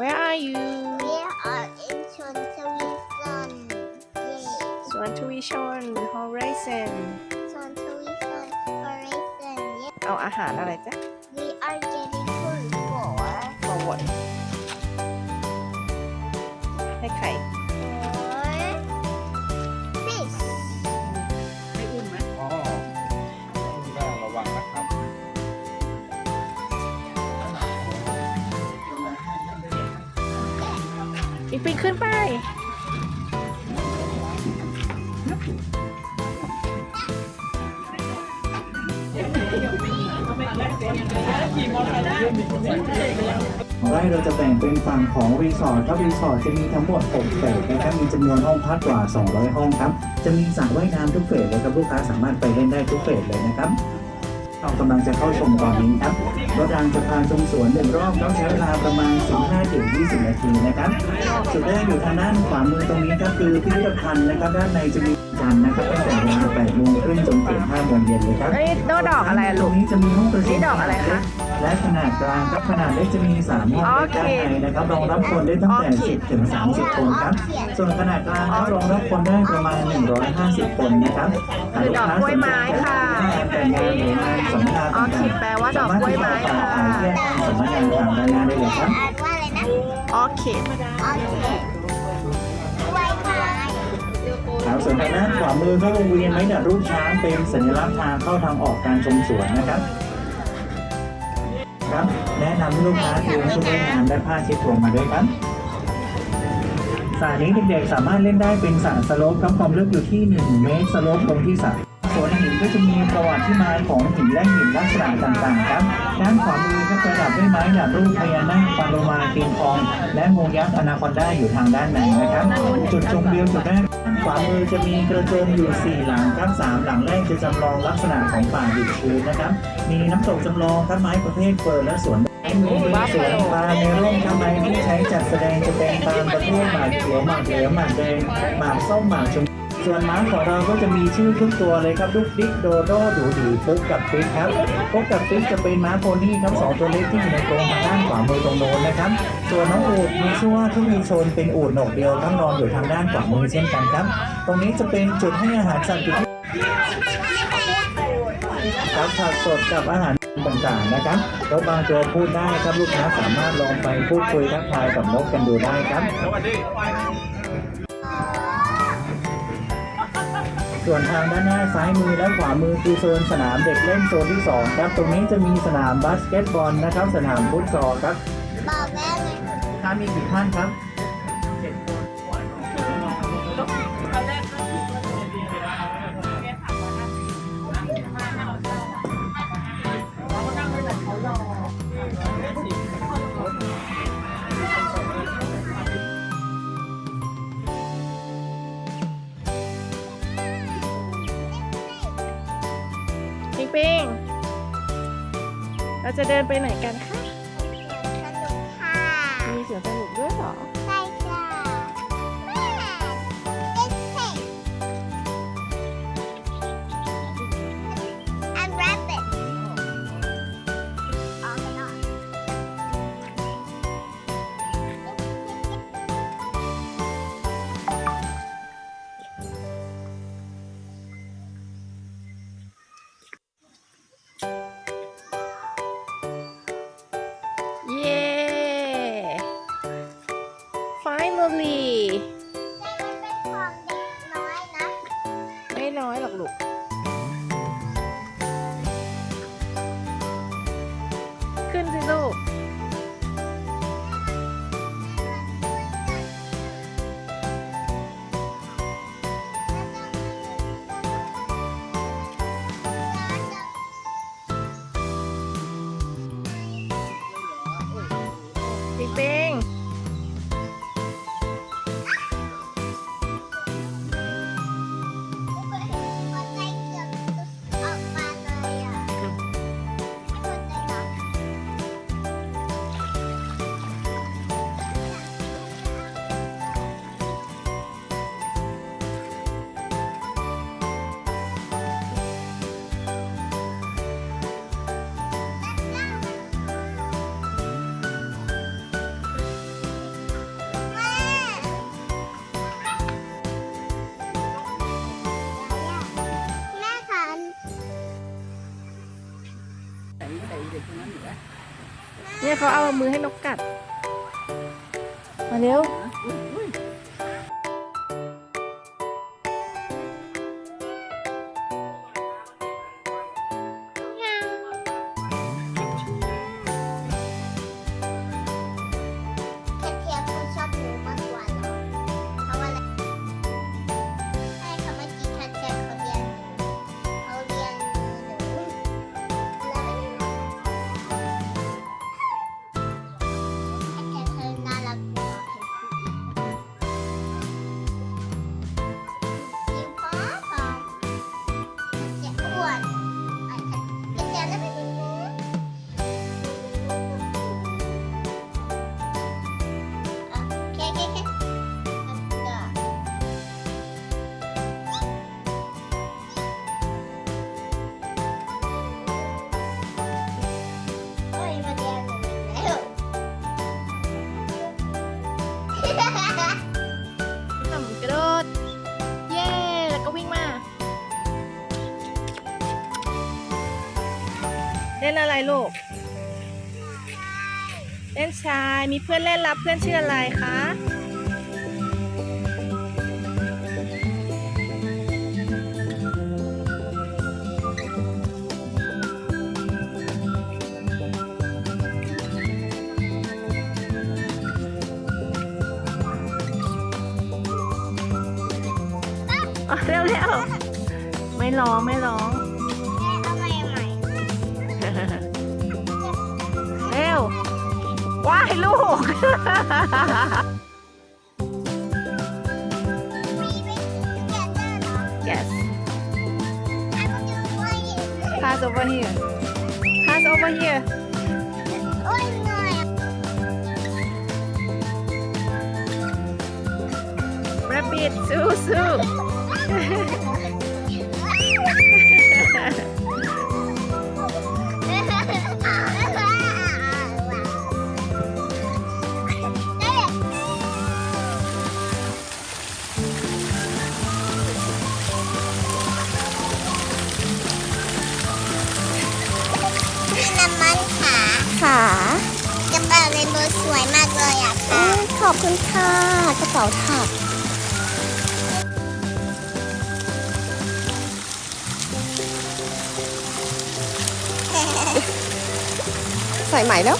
Where are you We are in Chontawisan. Yay. สวนทวีชน Horizon Chontawisan Horizon. Yay. เอาอาหารอะไรจ๊ะ We are getting food for forward ใ ปิงปิงขึ้นไป ของไร่เราจะแบ่งเป็นฝั่งของรีสอร์ทครับรีสอร์ทจะมีทั้งหมด 6เฟสนะครับ มีจำนวนห้องพักกว่า 200 ห้องครับ จะมีสระว่ายน้ำทุกเฟสเลยครับลูกค้าสามารถไปเล่นได้ทุกเฟสเลยนะครับ เรากำลังจะเข้าชมตอนนี้ครับรถรางจะพาชมสวนหนึ่งรอบต้องใช้เวลาประมาณ 15-20 นาทีนะครับ จุดแรกอยู่ทางด้านขวามือตรงนี้ครับคือพิพิธภัณฑ์นะครับด้านในจะมี จันทร์นะครับตั้งแต่เวลา8โมงครึ่งจนถึง5โมงเย็นเลยครับเอ้ยโดดอกอะไรอะตลูรกงนี้จะมีห้องประชุมนี่ดอกอะไรคะ และขนาดกลางครับขนาดเล็กจะมี3ห้องโอด้านเคในนะครับรองรับคนได้ตั้งแต่โอเค10 ถึง 30 คนครับ ส่วนขนาดกลางครับรองรับคนได้ประมาณ 150 คนนะครับคือดอกกล้วยไม้ค่ะงานแต่งงานหรืองานสัมมนาอ๋อต่างขีดแปลว่าดอกกล้วยไม้ค่ะ สามารถที่จะต่อขายแยกสัมมนาทางด้านหน้าได้เลยครับ อ่านว่าอะไรนะ ออคิด โอเคไวไฟ ครับส่วนทางด้านขวามือก็วงเวียนไม้ดัดรูปช้างเป็นสัญลักษณ์ทางเข้าทางออกการชมสวนนะครับครับแนะนำให้ลูกค้าเตรียมชุดว่ายน้ำและผ้าเช็ดตัวมาด้วยครับสระนี้เด็กๆสามารถเล่นได้เป็นสระสโลปครับความลึกอยู่ที่ 1 เมตรสโลปลงที่สระ ส่วนหินก็จะมีประวัติที่มาของหินและหินลักษณะต่างๆครับ ด้านขวามือก็ประดับด้วยไม้หนารูปพญานาคปาโลมาเกียงทอง และงูยักษ์อนาคอนด้าอยู่ทางด้านในนะครับ จุดชมวิวจุดแรกด้านขวามือจะมีกระโจมอยู่ 4 หลังครับสามหลังแรกจะจำลองลักษณะของป่าดิบชื้นนะครับ มีน้ำตกจำลองครับไม้ประเภทเฟิร์นและสวนมีสวนปลาในร่มทำไมที่ใช้จัดแสดงจะเป็นตาประเภทหมากเขียวหมากเหลืองหมากแดงหมากส้มหมากชมพู ส่วนม้าของเราก็จะมีชื่อทุกตัวเลยครับลูกดิ๊กโดโดดูดีปุ๊กกับปิ๊กครับปุ๊กกับปิ๊กจะเป็นม้าโพนี่ครับสองตัวเล็กที่อยู่ในกรงทางด้านขวามือตรงโน้นนะครับส่วนน้องอูดมีชื่อว่าทุกมีชนเป็นอูดหนกเดียวทั้งนอนอยู่ทางด้านขวามือเช่นกันครับ ตรงนี้จะเป็นจุดให้อาหารสัตว์อยู่ที่ครับผักสดกับอาหารต่างๆนะครับรถบางตัวพูดได้ครับลูกค้าสามารถลองไปพูดคุยทักทายกับนกกันดูได้ครับ ส่วนทางด้านหน้าซ้ายมือและขวามือคือโซนสนามเด็กเล่นโซนที่สองครับตรงนี้จะมีสนามบาสเกตบอลนะครับ สนามฟุตซอลครับบอกแม่เลยถ้ามีกี่ท่านครับ ปิงปิง เราจะเดินไปไหนกันคะสนุกค่ะมีสวนสนุกด้วยเหรอ เนี่ยเขาเอามือให้นกกัด มาเร็ว ล่นอะไรลูก เล่นชาย มีเพื่อนเล่นรับเพื่อนชื่ออะไรคะอ๋อเร็วเร็วไม่ร้องไม่ร้อง เร็วว้ายลูกมีไปเรียนได้เหรอ yes ไอ้พวกนี้ว่าอย่างนี้ pass over here pass over here โอ้ยเหนื่อย rabbit สู้สู้ พี่น้ำมันขาค่ะกระเป๋าเรนโบว์สวยมากเลยอะค่ะ ขอบคุณค่ะกระเป๋าถักใส่ใหม่แล้ว